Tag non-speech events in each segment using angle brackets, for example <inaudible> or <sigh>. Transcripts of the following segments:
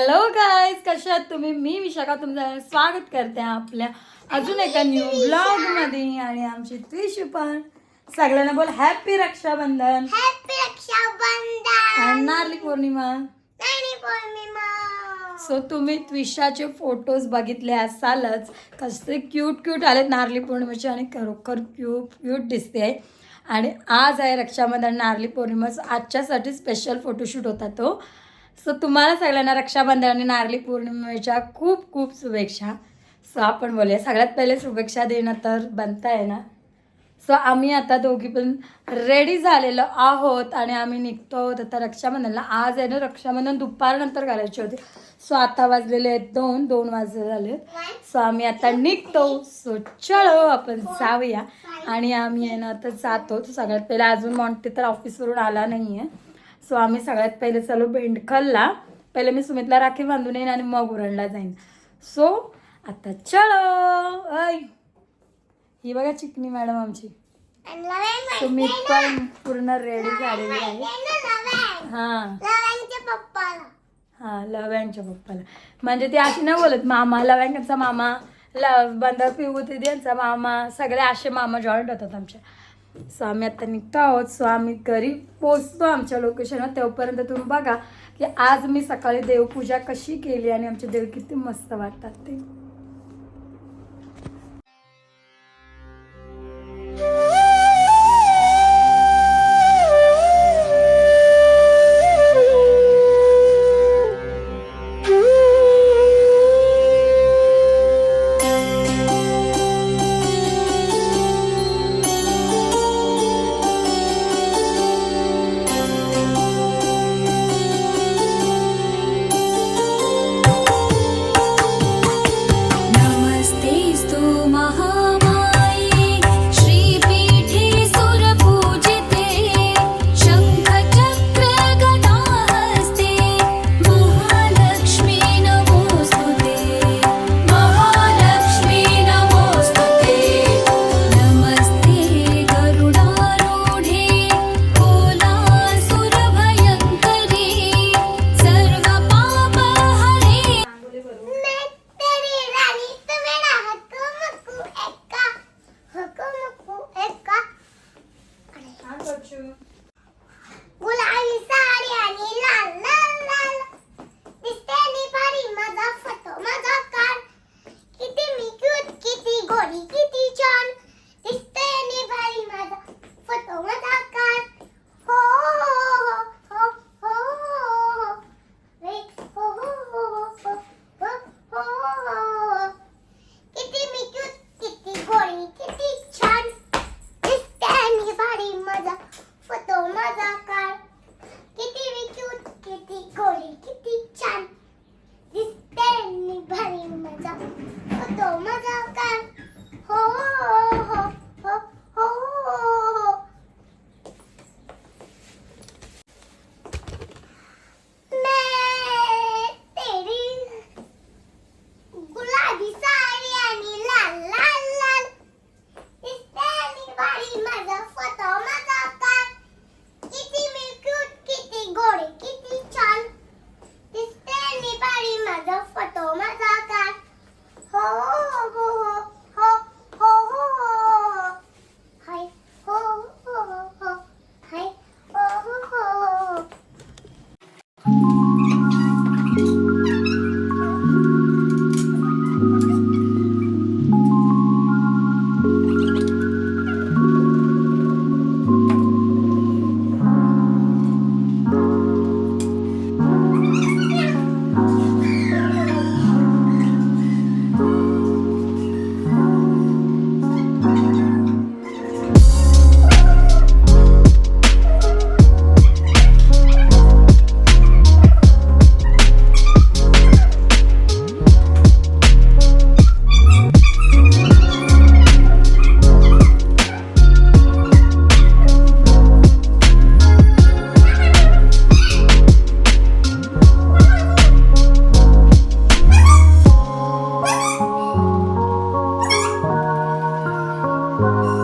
Hello guys कशा आहात तुम्ही? मी विशाखा. तुमचं स्वागत करते आपल्या अजून एका न्यू ब्लॉगमध्ये. आणि आमची त्रिशू पण. सगळ्यांना बोल हॅपी रक्षाबंधन. हॅपी रक्षाबंधन. आणि नारळी पौर्णिमा. सो तुम्ही त्विशाचे फोटोज बघितले असालच. कसे क्यूट क्यूट आलेत नारळी पौर्णिमेचे. आणि खरोखर क्यूट क्यूट दिसते. आहे आणि आज आहे रक्षाबंधन. नारळी पौर्णिमा. आजच्यासाठी स्पेशल फोटोशूट होता तो. सो तुम्हाला सगळ्यांना रक्षाबंधन आणि नारळी पौर्णिमेच्या खूप खूप शुभेच्छा. सो आपण बोलूया. सगळ्यात पहिले शुभेच्छा देणं तर बनताय ना? सो आम्ही आता दोघी पण रेडी झालेलो आहोत आणि आम्ही निघतो आहोत आता रक्षाबंधनला. आज आहे ना रक्षाबंधन दुपारनंतर करायची होती. सो आता वाजलेले आहेत दोन दोन वाजले झाले. सो आम्ही आता निघतो. सो चलो आपण जाऊया. आणि आम्ही आहे ना आता जातो. सगळ्यात पहिले अजून मॉन्टे तर ऑफिसवरून आला नाही आहे सो आम्ही सगळ्यात पहिले चालू बेंडखलला पहिले मी सुमितला राखी बांधून येईन आणि मग उरणला जाईन. सो आता चलो. ऐ. ही बघा चिकनी मॅडम आमची. सुमित पण पूर्ण रेडी झालेली आहे. हां. हां लव्यांच्या पप्पाला. म्हणजे ती अशी नाही बोलत मामा लव्यांचा मामा लव बंदा पिऊ दिदी यांचा मामा सगळे असे मामा जॉईंट होतात आमच्या सो आम्ही आता निघतो आहोत. सो आम्ही घरी पोचतो आमच्या लोकेशनवर तेव्हापर्यंत तुम्ही बघा की आज मी सकाळी देवपूजा कशी केली आणि आमचे देव किती मस्त वाटतात ते. Bye.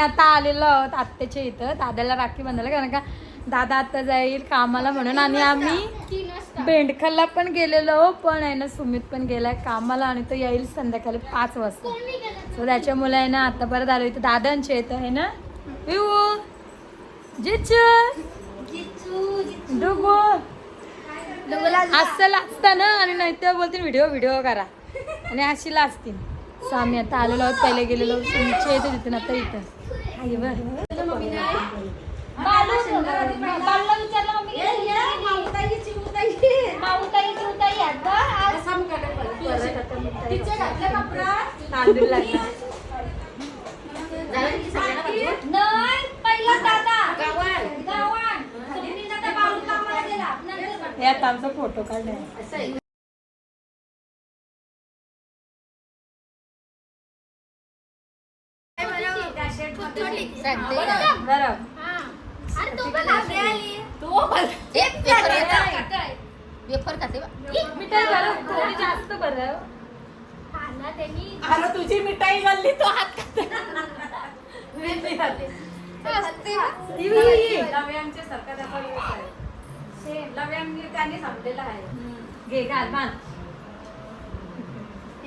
आता आलेलो आहोत आत्याच्या इथं. दादाला राखी बांधायला कारण का दादा आता जाईल कामाला म्हणून. आणि आम्ही बेंडखलला पण गेलेलो पण आहे ना सुमित पण गेलाय कामाला आणि तो येईल संध्याकाळी पाच वाजता. सो त्याच्यामुळे आहे ना आता परत आलो इथं. दादांचे येतं आहे ना? विवू जिचू डुगू. असं लाचता ना आणि नाही तर बोलतील व्हिडिओ व्हिडिओ करा. आणि अशी लाचतील सो आम्ही आता आलेलो आहोत पहिले गेलेलो सुमितच्या इथं तिथून आता इथं. तांदूळ लागला. हे आता आमचा फोटो काढलाय वेफर खाते थोडी जास्त बरं अरे तुझी मिठाई गल्ली तो हात खाते लव्यांचे सरकार लव्यांनी त्यांनी सांगलेलं आहे. घे घाल बांध.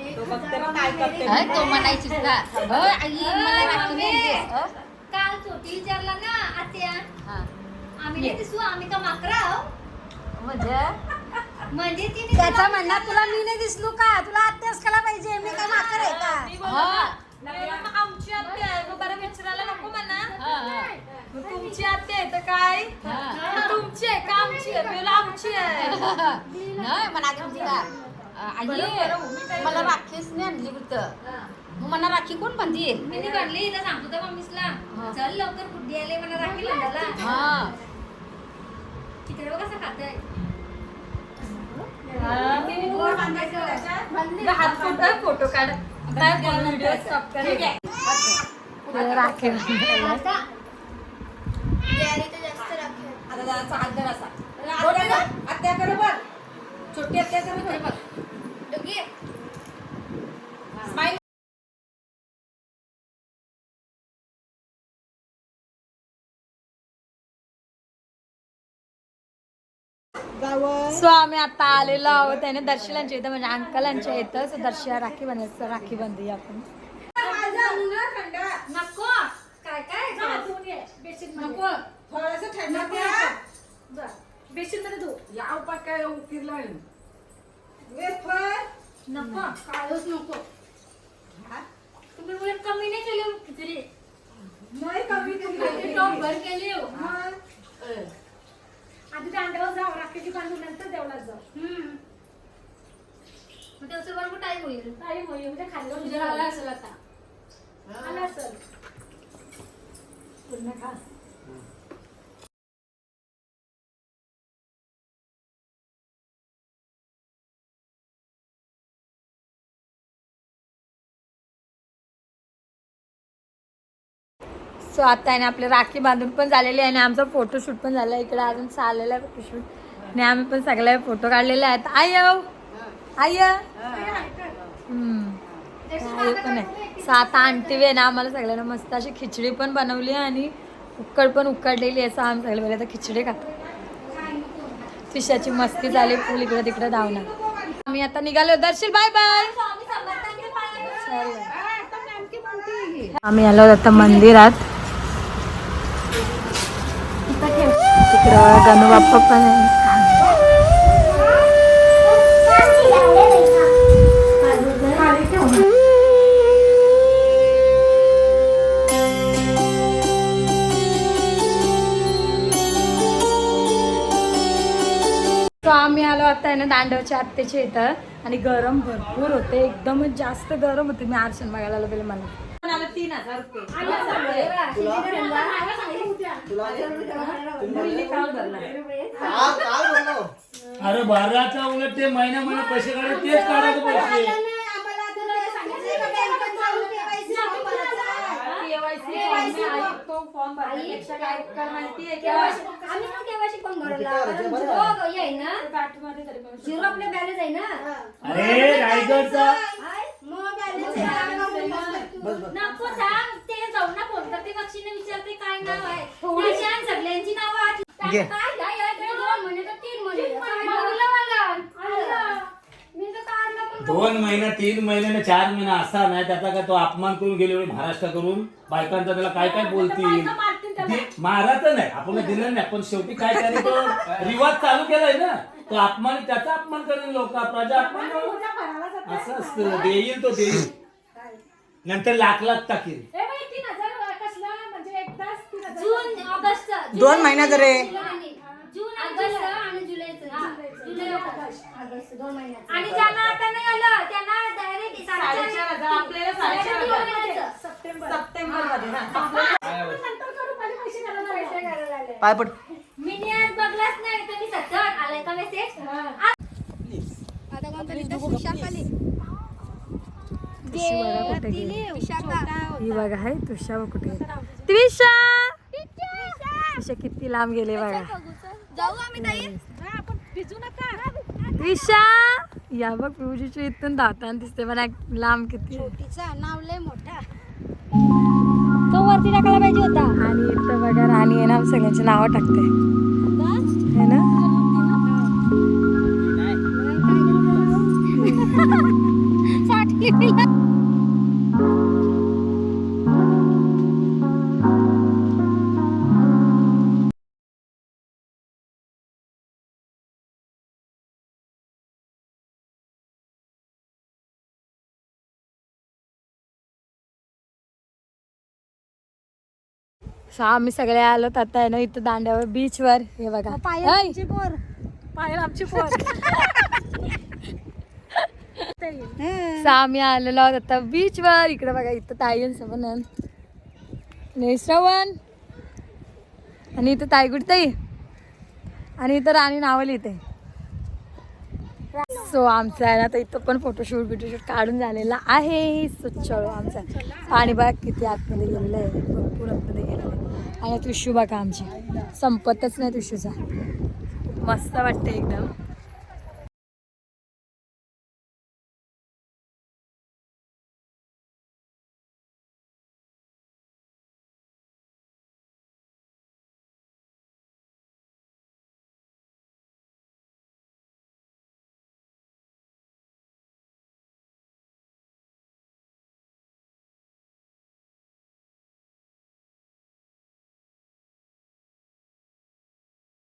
तो म्हणायची का आई मला राखी बांधतेस? काल छोटी विचारला ना आत्या हा. आम्ही नाही दिसू आम्ही का माकरा? म्हणजे? म्हणजे तिने त्याचा म्हणणं तुला मी नाही दिसलो का? तुला अत्यास केला पाहिजे मी काय माकर आहे का? हा. आमची आत्या आहे मग बरं विचारायला नको म्हणा. तुमची आत्या आहे तर काय? हा. तुमची आहे का आमची आहे? आमची आहे. <laughs> नाही आधी म्हणते का? आई मला राखीच नाही आणली कुठं? मग मला राखी कोण बांधली? मी ती म्हणली इथं सांगतो त्या मम्मीसला. चल लवकर बुद्धी आले मला राखी बांधायला. हा. तिकडे बघ कसं हात फोटो फोटो काढ राखे आता जरासा हात धर असा आत्याकडे बघ. छोटी सो आम्ही आता आलेलो आहोत. त्याने दर्शनांच्या इथं म्हणजे अंकलांच्या इथं. सो दर्शना राखी बनायचं राखी बांधूया आपण. नको. काय काय? बेसिन नको. थोडस थंड बेसिनमध्ये धू याव पण काय उकिरला वेफर? नको. काळच नको. तुम्ही कमी नाही केले हो नाही कमी टॉप भर केली हो. आधी दांड्यावर जाऊ राखेची बांधून नंतर देवळात जाऊ मग त्याचं बरोबर टाईम होईल? टाईम होईल म्हणजे खाल्लं आला असेल आता. आला असेल. पूर्ण खा. सो आता आहे ना आपले राखी बांधून पण झालेले आहे आणि आमचा फोटोशूट पण झाला. इकडे अजून चाललेला आहे फोटोशूट आणि आम्ही पण सगळे फोटो काढलेले आहेत. आय आय हम्म. आई पण आहे. सो आता आंटी आहे ना आम्हाला सगळ्यांना मस्त अशी खिचडी पण बनवली आहे आणि उकड पण उकडलेली आहे. सो आम्ही सगळे पहिले आता खिचडी खातो फिशाची मस्ती झाली फुल इकडे तिकडे धावणार आम्ही आता निघालो. दर्शील बाय बाय आम्ही आलो आता मंदिरात. तिकडं गणू बाप्पा पण आहे So, आम्ही आलो आता आहे ना दांडवच्या आत्याच्या इथं आणि गरम भरपूर होते एकदमच जास्त गरम होते मी आरशन बघायला आलो पहिले मला पण आलं तीन हजार रुपये. अरे बाराचा उलट ते महिना महिना पैसे काढले तेच काढायचे पैसे. KYC आई तो फॉर्म भरण्यापेक्षा काय कर माहितीये का केवायसी आम्ही पण केवायसी पण भरला कारण झिरो हे आहे ना पाठमध्ये तरी पण झिरो आपले बॅलन्स आहे ना अरे रायगडचा मग बॅलन्स नको सांग ते जाऊ ना फोन करते बक्षीने विचारते काय नाव आहे सगळ्यांची नावं आठ- घे. काय काय आहे? दोन तर तीन महिने मागलं मला आलं. मी तर काढलं पण दोन महिना तीन महिन्याने चार महिना असा नाही त्याचा काय तो अपमान करून गेले महाराष्ट्र करून? बायकांचा त्याला काय काय बोलतील? दि- मारायचं नाही आपण दिलं नाही पण शेवटी काय त्याने तो रिवाज चालू केलाय ना? तो अपमान त्याचा अपमान करेल लोक प्रजा अपमान करेल. असं असतं देईल तो देईल. नंतर लाख लाख टाकील जून ऑगस्ट दोन महिन्याचं रे. जून ऑगस्ट आणि जुलैचं जुलै ऑगस्ट ऑगस्ट दोन महिन्याचं. आणि ज्यांना आता नाही आलं त्यांना डायरेक्ट साडेचार हजार आपल्याला साडेचार हजार. सप्टेंबर. मध्ये ना. पाय पड. मी नी आज बघलाच नाही तुम्ही सतत आलाय का मेसेज आता कोणतरी बघा आहे तुषा कुठे? त्रिशा किती लांब गेले बघा. जाऊ आम्ही ताई. आपण भिजू नका. त्रिशा या बघ पिऊजीच्या इथून धावताना दिसते पण लांब किती. तिचा नाव लय मोठा तो वरती टाकायला पाहिजे होता आणि इथं बघा राणी आहे ना सगळ्यांची नावं टाकते है ना सो आम्ही सगळे आलो आता आहे ना इथं दांड्यावर बीचवर हे बघा. पोर. पायल आमची पोर. सो आम्ही आलेलो आहोत आता बीचवर इकडे बघा इथं ताई समन आणि श्रवण. आणि इथं ताईगुड ताई? आणि इथं राणी नावं लिहिते सो आमचं आहे ना तर इथं पण फोटोशूट बिटोशूट काढून झालेला आहे. सो चलो आमचा पाणी बघा किती आतमध्ये गेलेलं आहे. भरपूर आतमध्ये आणि तुशू बघा आमची. संपतच नाही तुशूचा मस्त वाटते एकदम.